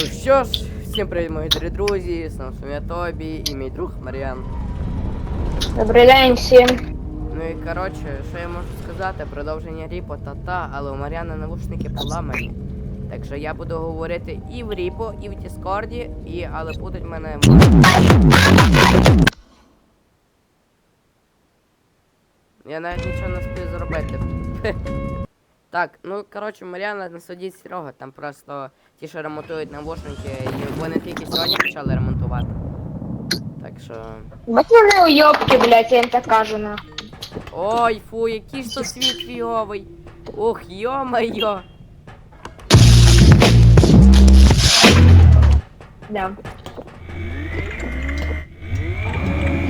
Ну що ж, всім привіт, мої дорогі друзі, з нами я Тобі і мій друг Маріан. Добрий день всім. Ну і коротше, що я можу сказати, продовження ріпо та та, але у Маріана навушники поламані. Так що я буду говорити і в ріпо, і в Діскорді, і але будуть мене. Я навіть нічого не встиг зробити. Так, ну коротше, Маріана не судіть строго, там просто ті, що ремонтують навушники, і вони тільки сьогодні почали ремонтувати. Так що. Бать вони уйобки, блядь, я їм так кажу на. Ой, фу, який ж то світ фіговий. Ох, йо-майо. Да.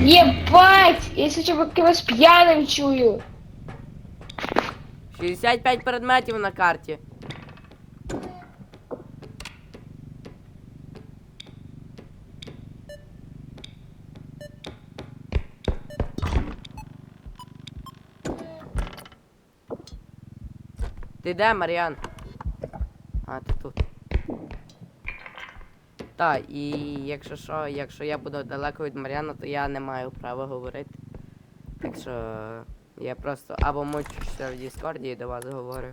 Єбать! Я сейчас кимось п'яним чую. 65 предметів на карті. Ти де, Маріан? А, ти тут. Так, і якщо що, якщо я буду далеко від Маріана, то я не маю права говорити. Так що я просто або мучуся в Діскорді і до вас говорю.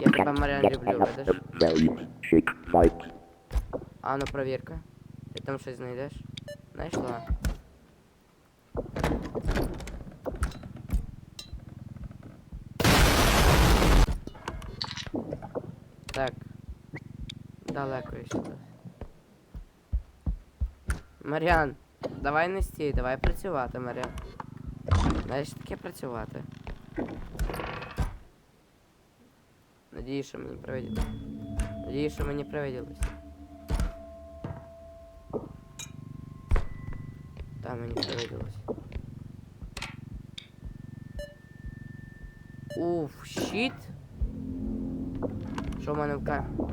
Я тебе Маріан люблю, видиш? А ну провірка. Ти там щось знайдеш? Знайшла. Так. Далеко ще тут. Маріан, давай не стій, давай працювати, Маріан. Знаєш таке працювати. Надіюсь, що мені привиділось. Надіюсь, що мені привиділось. Там мені привиділось. Уф, щит. Що в мене в ка... Угу.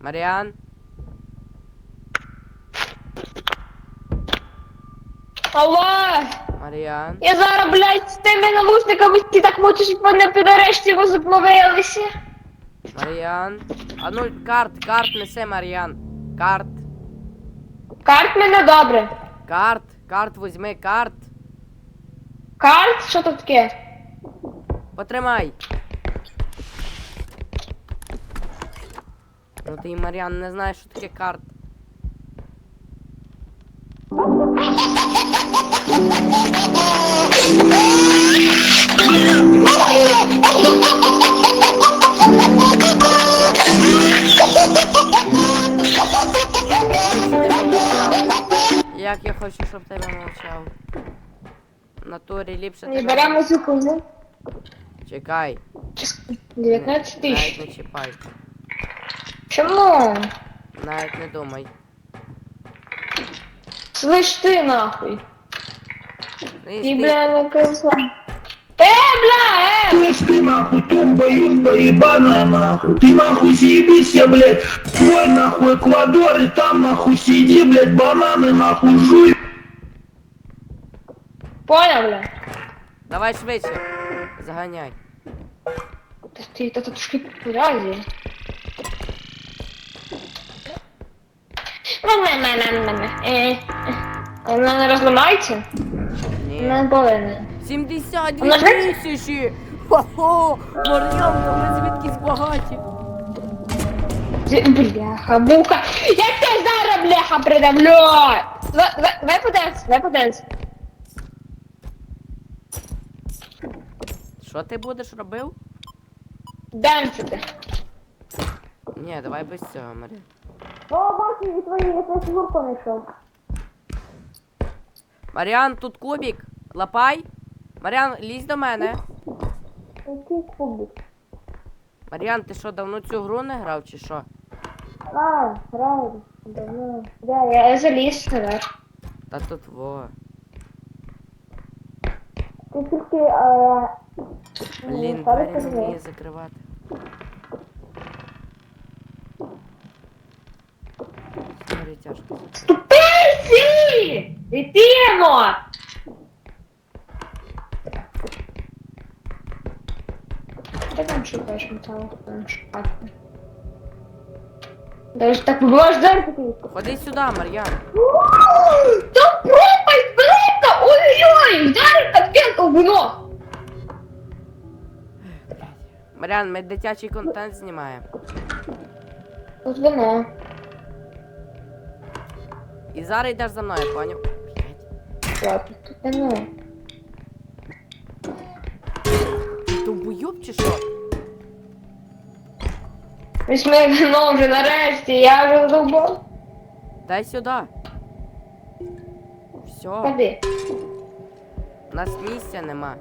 Маріан? Алло! Маріан? Я зараз, блядь, з тими навушниками ти так мучиш, мене підарешті розоплавилися. Маріан? А ну, карт, карт несе, Маріан. Карт. Карт мене добре. Карт, карт візьми, карт. Карт? Що тут таке? Потримай. Ну ти, Маріан, не знаєш, що таке карт. Як я хочу, щоб тебе навчав. В натурі ліпше Не тебе. беремо цю хуйню. Чекай. 19 Навіть тисяч. не чіпай. Чому? Навіть не думай. Слышь ти нахуй. Ти, Ти, ти- бля, не крисла Е, бля, е! Слышь ты нахуй, тумба юзба ебаная нахуй Ты нахуй съебись я, блядь, твой нахуй Эквадор И там нахуй сиди, блядь, бананы нахуй жуй Понял, бля? Давай швидше. Заганяй. Та ти та тут трошки разі. Е, Вона не розламається? Ні. Не повинна. 72 Вона ж- тисячі! Хо-хо! Мар'ян, ми звідкись багаті. Бляха, буха. Як ти зараз, бляха, придавлю? Давай, давай, давай подивимось. Що ти будеш робив? Денсити. Ні, давай без цього, Мар'ян. О, бачу, і твої, я гурку не йшов. Мар'ян, тут кубик. Лапай. Мар'ян, лізь до мене. Який кубик? Мар'ян, ти що, давно цю гру не грав чи що? А, правильно, давно. Да, я, заліз сюди. Та тут во. Ти тільки, а... Блін, двері не вміє закривати. Сорі, тяжко. Ступиці! Дитино! Де там шукаєш металу? Там шукати. Даже так можеш зараз Ходи сюди, Мар'ян. Там пропасть велика! Ой-ой! Зараз капець огно! Мар'ян, ми дитячий контент знімаємо. Тут вино. І зараз йдеш за мною, поняв? Ладно, тут вино. Ти буйоб чи що? Візьми вино вже нарешті, я вже задовбав. Дай сюди. Все, Ходи. у нас місця нема.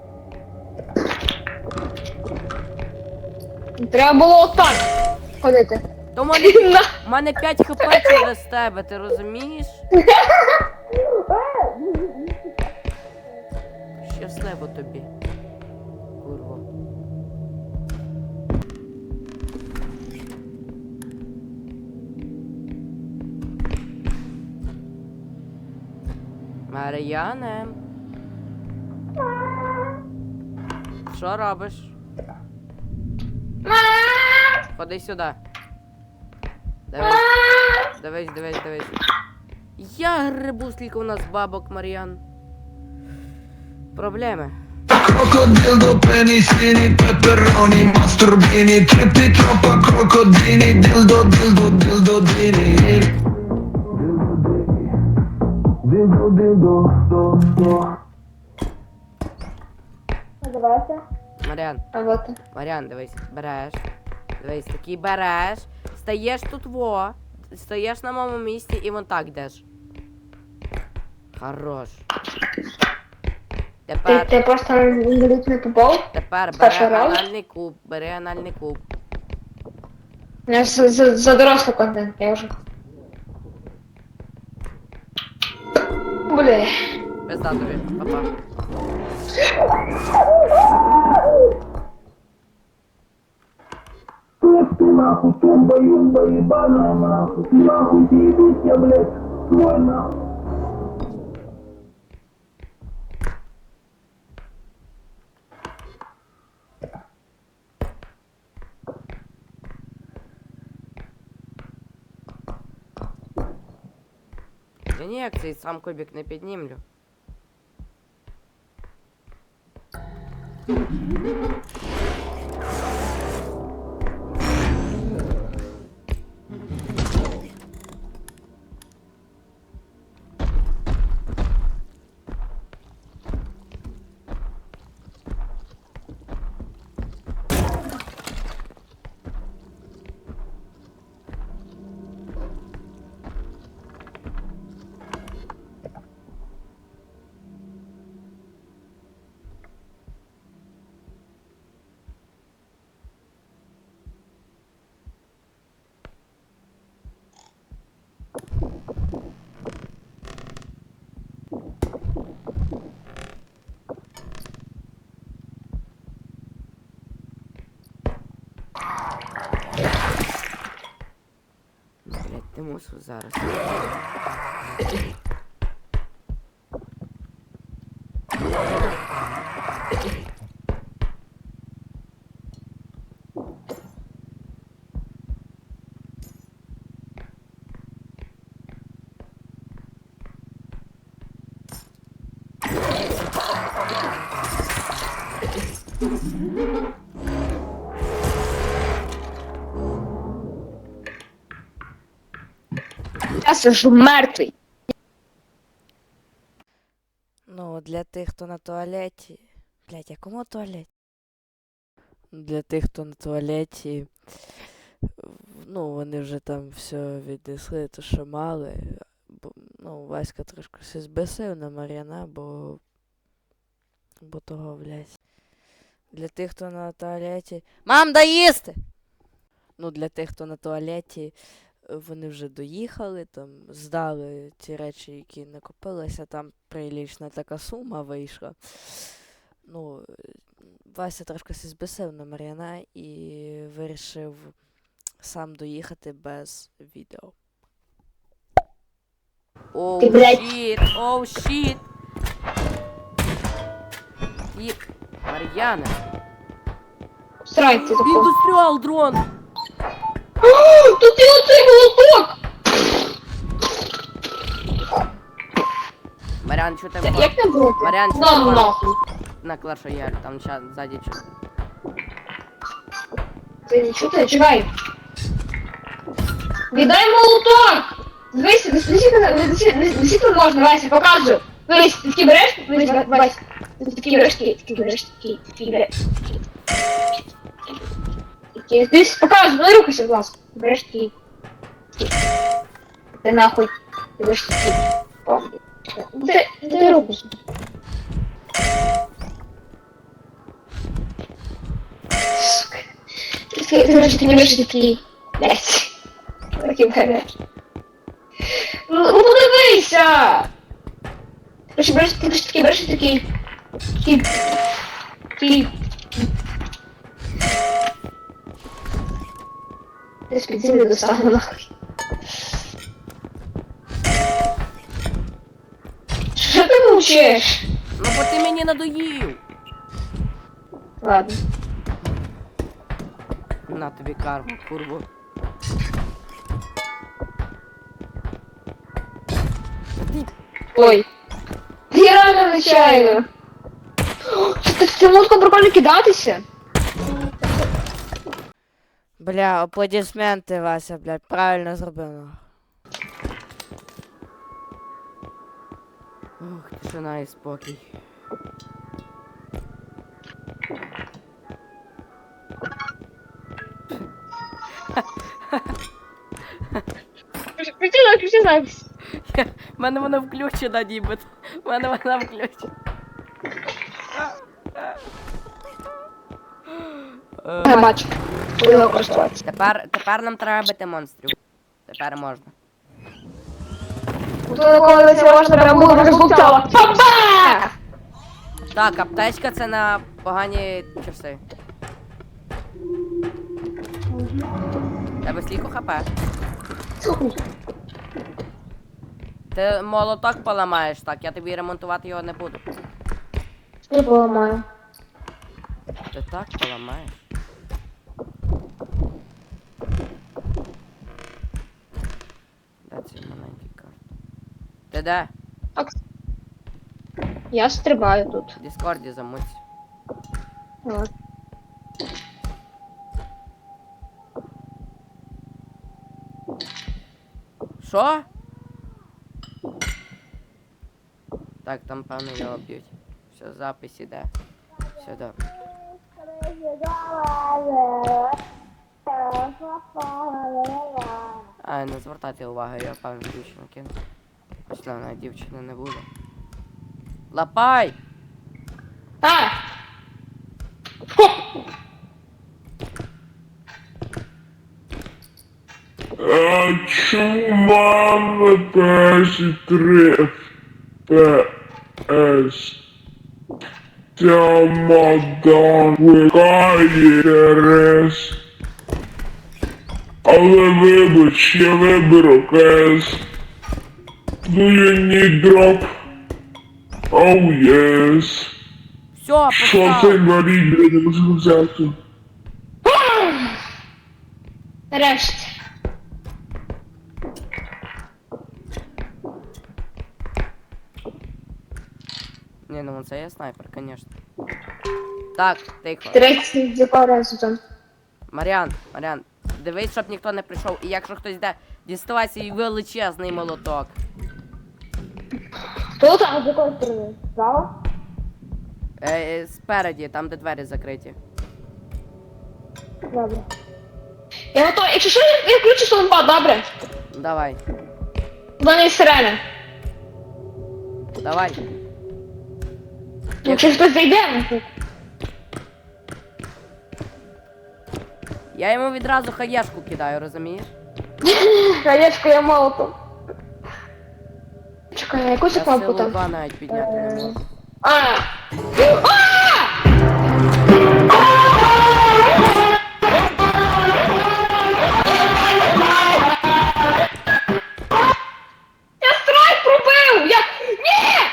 Треба було отак ходити. То в мене, На. в мене 5 хп через тебе, ти розумієш? Щасливо тобі. Курво. Мар'яне. Що робиш? Ходи сюди. Дивись, дивись, дивись, дивись. Я грибу, скільки у нас бабок, Мар'ян. Проблеми. Crocodilo, penicini, pepperoni, masturbini, trippi troppo crocodini, dildo, dildo, dildo, dini. Dildo, dildo, do, do. Давайте. Мар'ян, А вот. Мар'ян, дивись, береш. Дивись, такий береш. Стаєш тут во. Стаєш на моєму місці і вон так йдеш. Хорош. Ти, Тепер, ти просто не попав? тепер бери перший раз? анальний куб, бери анальний куб. Я за, за, за дорослий контент, я вже. Бля. Пизда тобі, папа. Эх ты нахуй, тумба, юмба, ебаная нахуй. Ты нахуй съебись я, блядь, свой нахуй. Ніяк цей сам кубик не піднімлю. Блять, зараз. Сижу мертвий. Ну, для тих, хто на туалеті. Блять, якому туалеті? Для тих, хто на туалеті. Ну, вони вже там все віднесли, то що мали. Бо, ну, Васька трошки все збесив на Мар'яна, бо. Бо того, блядь. Для тих, хто на туалеті. Мам, дай їсти! Ну, для тих, хто на туалеті, вони вже доїхали, там здали ті речі, які накопилися, там прилічна така сума вийшла. Ну, Вася трошки збесив на Мар'яна і вирішив сам доїхати без відео. Оу, Ти, блядь. щіт, оу, щіт. Мар'яна. Срайте таку. Індустріал дрон. О, Тут і оцей молоток! Мар'ян, що ти Я- Як не бути? Мар'ян, що На ти нахуй. на Clash Royale, там щас ззаді чу. Ти не чути? Чекай. Віддай молоток! Дивись, неси тут можна, Вася, показую. Дивись, ти такі береш, дивись, Ва- Вася. Ти такі береш, такі, такі береш, такі, такі береш. Такі, Дивись, показую, не рухайся, будь ласка. Ти береш. Ти нахуй. Ти береш. О. Ти, ти рухайся. Ти, ти, ти, ти не береш такі. Блять. Такі береш. Ну, ну подивися! Ти ж береш, ти ж такі Ти з під землі достану нахуй. Що ти мовчиш? Ну бо ти мені надоїв. Ладно. На тобі карму, курву. Ой. Я реально нечаянно. О, Це так це можна прикольно кидатися? Бля, аплодисменти, Вася, блядь, правильно зробив. Ох, тишина і спокій. Включи запись, включи запись. У мене вона включена, нібито. У мене вона включена. Е. Буду його користуватися. Тепер, тепер нам треба бити монстрів. Тепер можна. Коли це можна прям було. Папа! Так, аптечка це на погані часи. Тебе скільки хп? Ти молоток поламаєш, так, я тобі ремонтувати його не буду. Не поламаю. Ти так поламаєш. Ти де? Я стрибаю тут. В Діскорді замуть. От. Що? Так, там певно його б'ють. Все, запис іде. Все добре. А, не звертайте уваги, я певно дівчину кину. Основна дівчина не буде. Лапай! А! А чому мама перші три ФПС? Ця мадам викає рес. Але вибач, я виберу КС. Do you need drop? Oh yes. Все, Що це я не можу взяти. Нарешті. Ні, ну це є снайпер, звісно. Так, тихо. 30 якого сезон. Маріан, Маріан, дивись, щоб ніхто не прийшов. І якщо хтось йде, діставай свій величезний молоток. Хто там з якої сторони? Справа? Е, е, спереді, там, де двері закриті. Добре. Я готова. Якщо що, я включу сумпа, добре? Давай, У мене є сирена. давай. Якщо хтось зайде, ну, Я йому відразу хаєшку кидаю, розумієш? Колечко я молотом. Чекай, на якусь Я силу секунду там. два навіть підняти не. Е, а! Я страйк пробив! Я... Ні!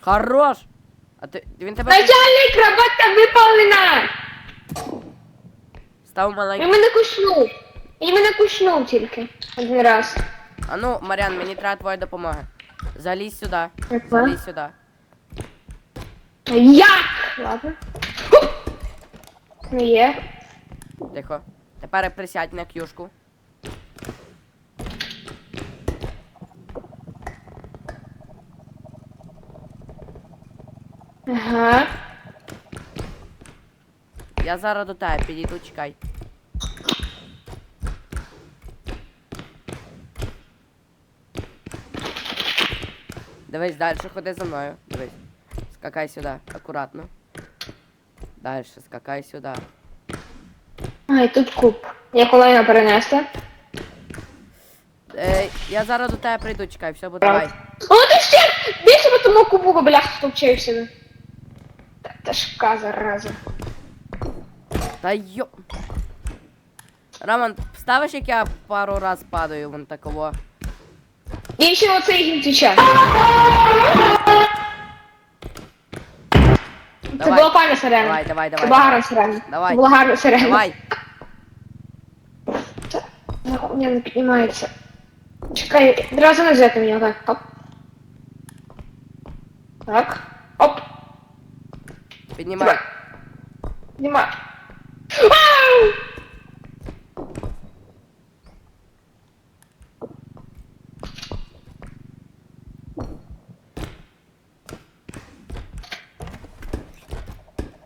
Хорош! А ти він тебе. Начальник робота випалена! Став маленький. мене кушнув. Він мене кушнув тільки. Один раз. А ну, Маріан, мені треба твоя допомога. Залізь сюди. Залізь сюди. Як? Ладно. Ну є. Тихо. Тепер присядь на кюшку. Ага. Я зараз до тебе підійду, чекай. Дивись, далі ходи за мною. Дивись. Скакай сюди, акуратно. Далі, скакай сюди. А, і тут куб. Я коли його перенести? Е, я зараз до тебе прийду, чекай, все буде давай. О, ти ще! Більше по тому кубу, бляха, стовчився. Та, та шка, зараза. Та йо. Роман, ставиш, як я пару раз падаю вон такого. І ще оцей гімтіча. Це Давай. була паня сирена. Давай, давай, Це давай. була гарна сирена. Давай. Це була гарна сирена. Давай. Ну, не, не піднімається. Чекай, одразу не взяти мені, отак. Оп. Так. Оп. Піднімай. Піднімай.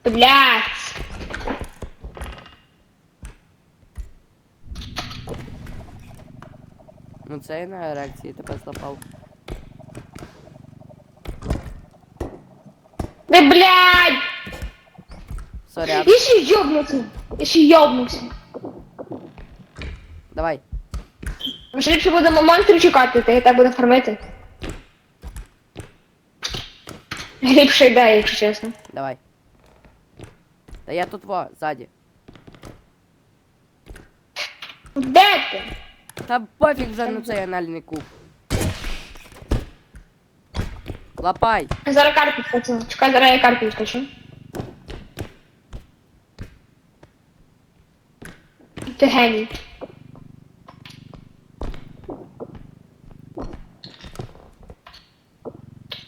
Блять. Ну це я на реакції тебе злапав. Да блядь! Сорян. Я ще йобнувся. Я ще йобнувся. Давай. Може ліпше будемо монстрів чекати, та я так буду фармити. Ліпша ідея, якщо чесно. Давай. Та я тут во, ззаді. Де ти? Та пофіг вже на цей анальний куб. Лапай. Зараз карту відскочу. Чекай, зараз я карту відскочу. Ти геній.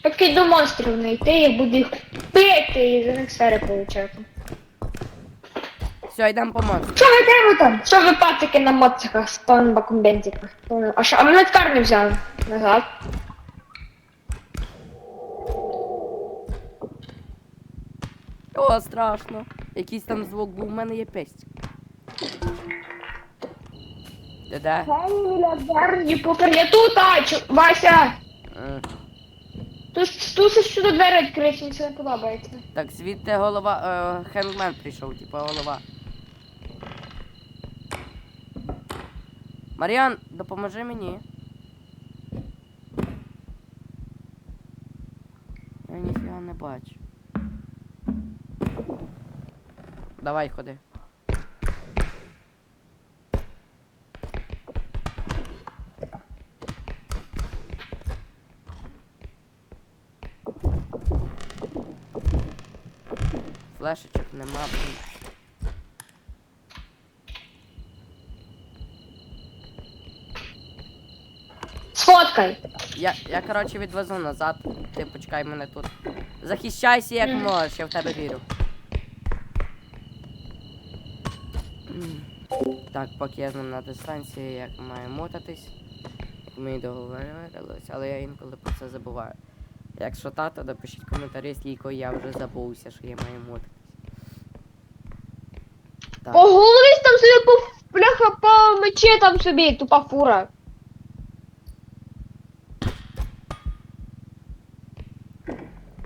Тільки до монстрів знайти, я буду їх бити і за них сфери получати. Все, йдемо по монстру. Що ви там там? Що ви пацики на моциках з панбаком бензиках? А що, а ткар не взяли назад? О, страшно. Якийсь там звук був, у мене є пестик. Ти де? Геній, мільярдер, не покер, я тут, а, Вася! Е, Тут, тут щось сюди двері відкриті, мені це не подобається. Так, звідти голова. Е, хенгмен прийшов, типа голова. Маріан, допоможи мені. Я ніфіга не бачу. Давай, ходи. Флешечок нема, блін. Сфоткай! Я, я коротше відвезу назад. Ти почекай мене тут. Захищайся як Мгм. можеш, я в тебе вірю. М. Так, поки я з ним на дистанції, як маю мотатись. Як ми і договорились, але я інколи про це забуваю. Якщо тато, напишіть коментарі, скільки я вже забувся, що я маю мотатись. Так. Оголись там собі по бляха по мечі там собі, тупа фура.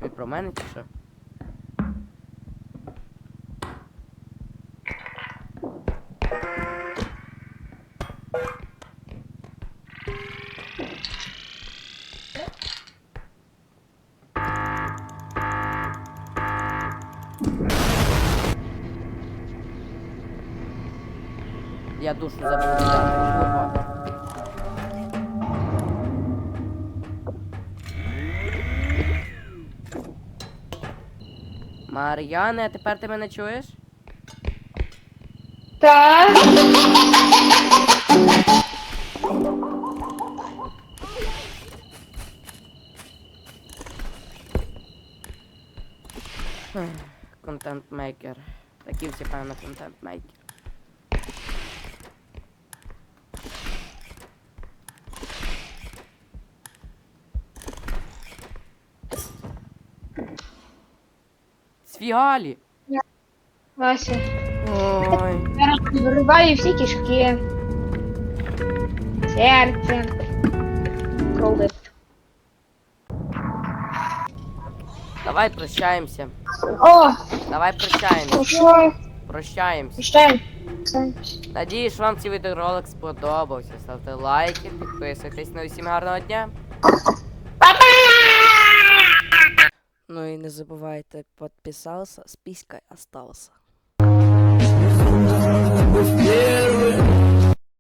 Ти про мене чи що? Я душу забув. Мар'яне, а тепер ти мене чуєш? Так. Контент-мейкер. Такі всі, певно, контент-мейкер. Сфігалі! Вася. Ой. Я вириваю всі кишки. Серце. Крови. Давай прощаємося. О, Давай прощаємося. що? Прощаємося. Піштай. Надіюсь, вам цей відеоролик сподобався. Ставте лайки, підписуйтесь. Ну і всім гарного дня. Ну і не забывайте подписался, списка осталася. Быстрее